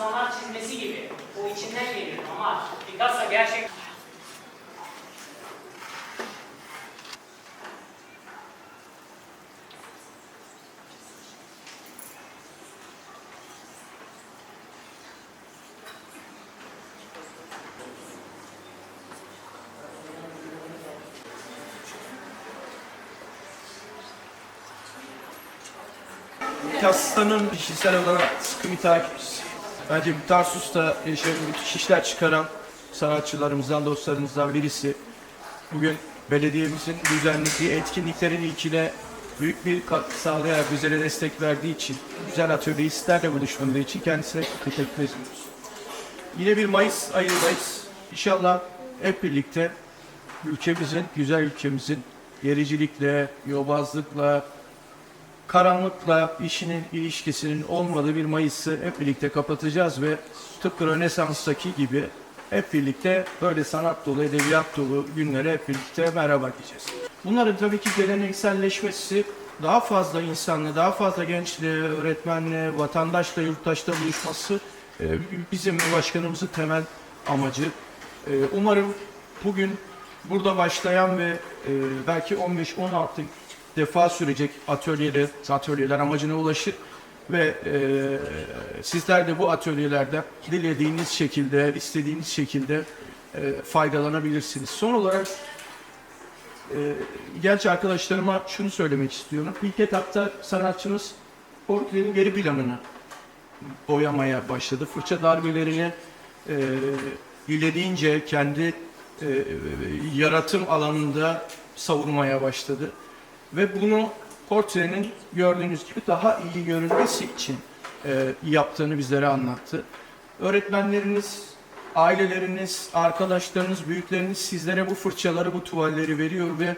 insanlar çizmesi gibi. O içinden geliyor ama Picasso gerçekten Picasso'nun kişisel olarak sıkı bir takipçisi. Bence Tarsus'ta yaşayan müthiş işler çıkaran sanatçılarımızdan, dostlarımızdan birisi. Bugün belediyemizin düzenlediği etkinliklerin ilkine büyük bir katkı sağlayarak bizlere destek verdiği için, güzel atölyistlerle buluşmadığı için kendisine teşekkür ediyoruz. Yine bir Mayıs ayındayız. İnşallah hep birlikte ülkemizin, güzel ülkemizin gericilikle, yobazlıkla, karanlıkla işinin ilişkisinin olmadığı bir Mayıs'ı hep birlikte kapatacağız ve tıpkı Rönesans'taki gibi hep birlikte böyle sanat dolu, edebiyat dolu günlere hep birlikte merhaba diyeceğiz. Bunların tabii ki gelenekselleşmesi daha fazla insanla, daha fazla gençle, öğretmenle, vatandaşla, yurttaşla buluşması e, bizim başkanımızın temel amacı. E, Umarım bugün burada başlayan ve e, belki 15-16 defa sürecek atölyeler, atölyeler amacına ulaşır ve e, sizler de bu atölyelerde dilediğiniz şekilde, istediğiniz şekilde e, faydalanabilirsiniz. Son olarak e, genç arkadaşlarıma şunu söylemek istiyorum. İlk etapta sanatçımız portrenin geri planını boyamaya başladı. Fırça darbelerini e, dilediğince kendi e, yaratım alanında savurmaya başladı. Ve bunu portrenin gördüğünüz gibi daha iyi görünmesi için e, yaptığını bizlere anlattı. Öğretmenleriniz, aileleriniz, arkadaşlarınız, büyükleriniz sizlere bu fırçaları, bu tuvalleri veriyor ve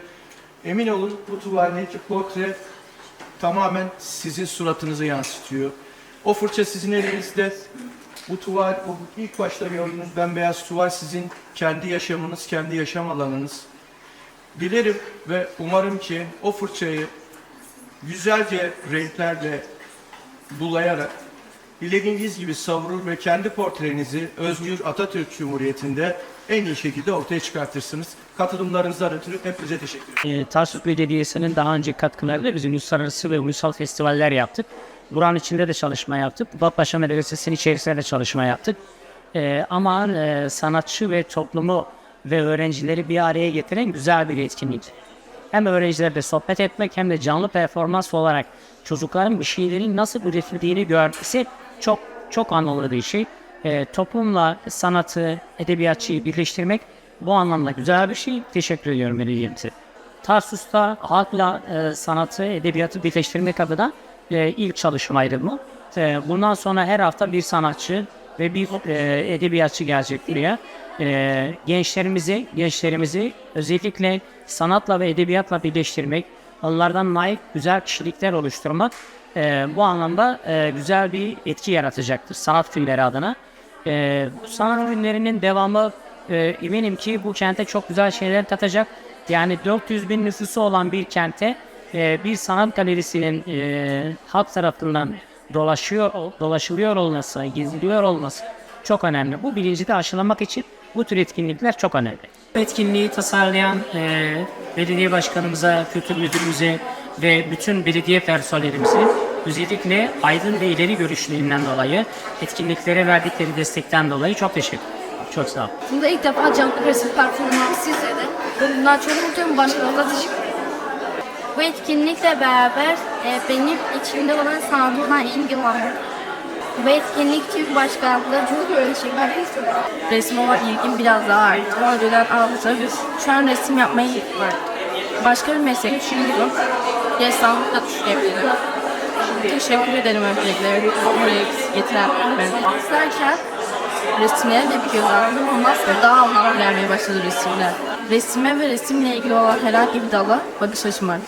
emin olun bu tuvaldeki portre tamamen sizin suratınızı yansıtıyor. O fırça sizin elinizde. Bu tuval, bu ilk başta gördüğünüz bembeyaz tuval sizin kendi yaşamınız, kendi yaşam alanınız. Dilerim ve umarım ki o fırçayı güzelce renklerle bulayarak dilediğiniz gibi savurur ve kendi portrenizi Özgür Atatürk Cumhuriyeti'nde en iyi şekilde ortaya çıkartırsınız. Katılımlarınızdan ötürü hepinize teşekkür ederim. e, Tarsus Belediyesi'nin daha önce katkılarıyla biz uluslararası ve ulusal festivaller yaptık. Buranın içinde de çalışma yaptık. Batpaşa Medresesi'nin içerisinde de çalışma yaptık. E, ama e, sanatçı ve toplumu ve öğrencileri bir araya getiren güzel bir etkinlik. Hem öğrencilerle sohbet etmek hem de canlı performans olarak çocukların bir şeylerin nasıl üretildiğini görmesi çok çok anlamlı bir şey. E, toplumla sanatı, edebiyatçıyı birleştirmek bu anlamda güzel bir şey. Teşekkür ediyorum belediyemize. Tarsus'ta halkla e, sanatı, edebiyatı birleştirmek adına e, ilk çalışmaydı bu. E, bundan sonra her hafta bir sanatçı ve bir e, edebiyatçı gelecek buraya. E, gençlerimizi, gençlerimizi özellikle sanatla ve edebiyatla birleştirmek, onlardan layık güzel kişilikler oluşturmak e, bu anlamda e, güzel bir etki yaratacaktır sanat filmleri adına. E, bu sanat filmlerinin devamı e, eminim ki bu kente çok güzel şeyler katacak. Yani 400 bin nüfusu olan bir kente e, bir sanat galerisinin e, halk tarafından dolaşıyor, dolaşılıyor olması, geziliyor olması çok önemli. Bu bilinci de aşılamak için bu tür etkinlikler çok önemli. Bu etkinliği tasarlayan e, belediye başkanımıza, kültür müdürümüze ve bütün belediye personelimize özellikle aydın ve ileri görüşlerinden dolayı etkinliklere verdikleri destekten dolayı çok teşekkür ederim. Çok sağ olun. Bunda ilk defa canlı resim performansı izledim. Bundan çok mutluyum. Başkanımıza teşekkür ederim. Bu etkinlikle beraber e, benim içimde olan sanatına ilgi var. Bu etkinlik çok teşekkür ederim. Resim olan ilgim biraz daha arttı. Önceden aldım. Şu an resim yapmayı var. Başka bir meslek düşünüyorum. Ressamlık da düşünebilirim. Teşekkür ederim öncelikle buraya getiren ben. İzlerken resimlere de bir göz aldım. Ondan sonra daha anlamlı gelmeye başladı resimler. Resime ve resimle ilgili olan herhangi bir dala bakış açım var.